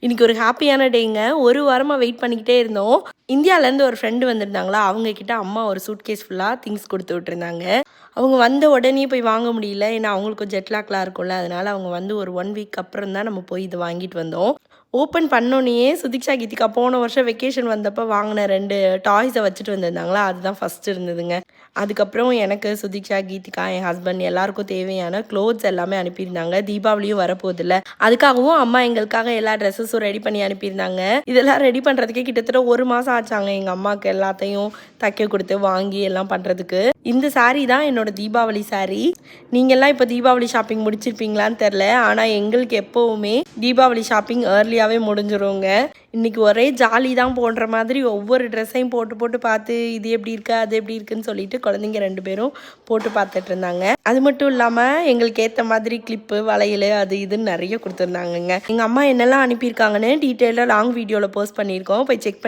இன்னைக்கு ஒரு ஹாப்பியான டேங்க. ஒரு வாரமாக வெயிட் பண்ணிக்கிட்டே இருந்தோம். இந்தியாவிலேருந்து ஒரு ஃப்ரெண்டு வந்திருந்தாங்களா? அவங்க கிட்ட அம்மா ஒரு சூட்கேஸ் ஃபுல்லாக திங்ஸ் கொடுத்து விட்டுருந்தாங்க. அவங்க வந்த உடனே போய் வாங்க முடியல. ஏன்னா அவங்களுக்கும் ஜெட்லாக்லாம் இருக்கும்ல. அதனால அவங்க வந்து ஒரு ஒன் வீக் அப்புறம் தான் நம்ம போய் இது வாங்கிட்டு வந்தோம். ஓப்பன் பண்ணோன்னே சுதிக்ஷா கீதிகா போன வருஷம் வெக்கேஷன் வந்தப்போ வாங்கின ரெண்டு டாய்ஸை வச்சுட்டு வந்திருந்தாங்களா? அதுதான் ஃபஸ்ட்டு இருந்ததுங்க. அதுக்கப்புறம் எனக்கு சுதிக்ஷா கீதிகா என் ஹஸ்பண்ட் எல்லாருக்கும் தேவையான க்ளோத்ஸ் எல்லாமே அனுப்பியிருந்தாங்க. தீபாவளியும் வரப்போதில்ல அதுக்காகவும் அம்மா எங்களுக்காக எல்லா ட்ரெஸ்ஸஸும் ரெடி பண்ணி அனுப்பியிருந்தாங்க. இதெல்லாம் ரெடி பண்ணுறதுக்கே கிட்டத்தட்ட ஒரு மாதம் ஆச்சாங்க. எங்கள் அம்மாவுக்கு எல்லாத்தையும் தைக்க கொடுத்து வாங்கி எல்லாம் பண்ணுறதுக்கு இந்த saree தான் என்னோட தீபாவளி saree. நீங்கள்லாம் இப்போ தீபாவளி ஷாப்பிங் முடிச்சிருப்பீங்களான்னு தெரில ஆனால் எங்களுக்கு எப்போவுமே தீபாவளி ஷாப்பிங் ஏர்லியாகவே முடிஞ்சிருங்க. இன்றைக்கி ஒரே ஜாலி தான் போடுற மாதிரி ஒவ்வொரு ட்ரெஸ்ஸையும் போட்டு போட்டு பார்த்து இது எப்படி இருக்கா அது எப்படி இருக்குன்னு சொல்லிட்டு குழந்தைங்க ரெண்டு பேரும் போட்டு பார்த்துட்டு இருந்தாங்க. அது மட்டும் இல்லாமல் எங்களுக்கு ஏற்ற மாதிரி கிளிப்பு வளையல் அது இதுன்னு நிறைய கொடுத்துருந்தாங்கங்க. எங்கள் அம்மா என்னெல்லாம் அனுப்பியிருக்காங்கன்னு டீட்டெயிலாக லாங் வீடியோவில் போஸ்ட் பண்ணியிருக்கோம். போய் செக் பண்ணி